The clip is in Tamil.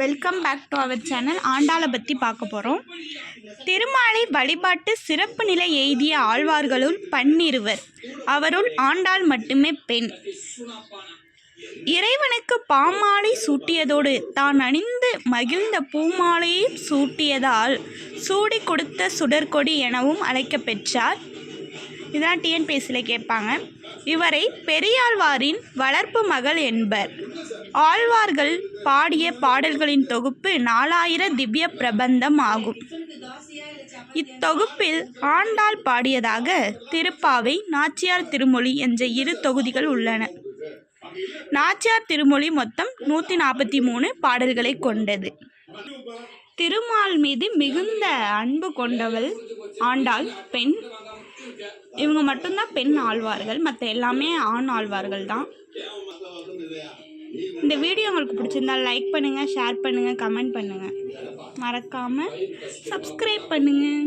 Welcome back to our channel ஆண்டாளை பற்றி பார்க்க போகிறோம் திருமாலை வழிபாட்டு சிறப்பு நிலை எய்திய ஆழ்வார்களுள் பன்னிருவர். அவருள் ஆண்டாள் மட்டுமே பெண். இறைவனுக்கு பாமாலை சூட்டியதோடு தான் அணிந்து மகிழ்ந்த பூமாலையை சூட்டியதால் சூடி கொடுத்த சுடர்கொடி எனவும் அழைக்கப்பெற்றார் இதெல்லாம் டிஎன்பிஎஸ்சியில் கேட்பாங்க. இவரை பெரியாழ்வாரின் வளர்ப்பு மகள் என்பர். ஆழ்வார்கள் பாடிய பாடல்களின் தொகுப்பு நாலாயிர திவ்ய பிரபந்தம் ஆகும். இத்தொகுப்பில் ஆண்டாள் பாடியதாக திருப்பாவை நாச்சியார் திருமொழி என்ற இரு தொகுதிகள் உள்ளன. நாச்சியார் திருமொழி மொத்தம் நூற்றி நாற்பத்தி மூணு பாடல்களை கொண்டது. திருமால் மீது மிகுந்த அன்பு கொண்டவள் ஆண்டாள் பெண். இவங்க மட்டும்தான் பெண் ஆழ்வார்கள் மற்ற எல்லாமே ஆண் ஆழ்வார்கள் தான். இந்த வீடியோ உங்களுக்கு பிடிச்சிருந்தா லைக் பண்ணுங்கள் ஷேர் பண்ணுங்கள் கமெண்ட் பண்ணுங்கள் மறக்காமல் சப்ஸ்கிரைப் பண்ணுங்கள்